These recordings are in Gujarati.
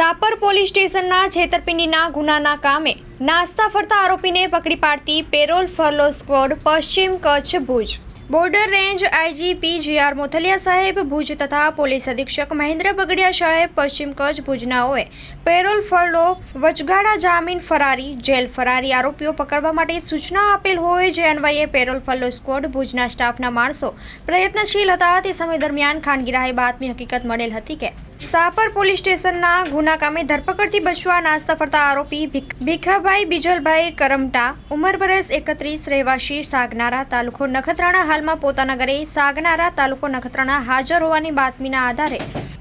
સાપર પોલીસ સ્ટેશનના છેતરપિંડીના ગુનાના કામે નાસ્તા ફરતા આરોપીને પકડી પાડતી parole furlough squad Paschim Kutch Bhuj. Border range IGP GR Mothaliya સાહેબ ભુજ તથા પોલીસ અધિક્ષક મહેન્દ્ર બગડિયા સાહેબ પશ્ચિમ કચ્છ ભુજનાઓએ પેરોલ ફરલો વચગાળા જામીન ફરારી, જેલ ફરારી આરોપીઓ પકડવા માટે સૂચના આપેલ હોય જે અન્વયે પેરોલ ફરલો સ્ક્વોડ ભુજના સ્ટાફના માણસો પ્રયત્નશીલ હતા. તે સમય દરમિયાન ખાનગીરાએ બાતમી હકીકત મળેલ હતી કે સાપર પોલીસ સ્ટેશનના ગુના કામે ધરપકડથી બચવા નાસ્તા ફરતા આરોપી ભીખ- ભીખાભાઈ બીજલભાઈ કરમટા ઉંમર વરસ એકત્રીસ રહેવાસી સાગનારા તાલુકો નખત્રાણા હાલમાં પોતાના ઘરે સાગનારા તાલુકો નખત્રાણા હાજર હોવાની બાતમીના આધારે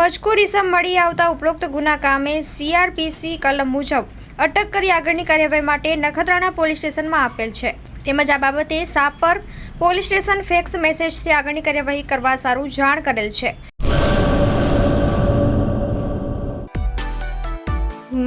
મજકૂર ઇસમ મળી આવતા ઉપરોક્ત ગુના કામે સીઆરપીસી કલમ મુજબ અટક કરી આગળની કાર્યવાહી માટે નખત્રાણા પોલીસ સ્ટેશનમાં આપેલ છે. તેમજ આ બાબતે સાપર પોલીસ સ્ટેશન ફેક્સ મેસેજથી આગળની કાર્યવાહી કરવા સારું જાણ કરેલ છે.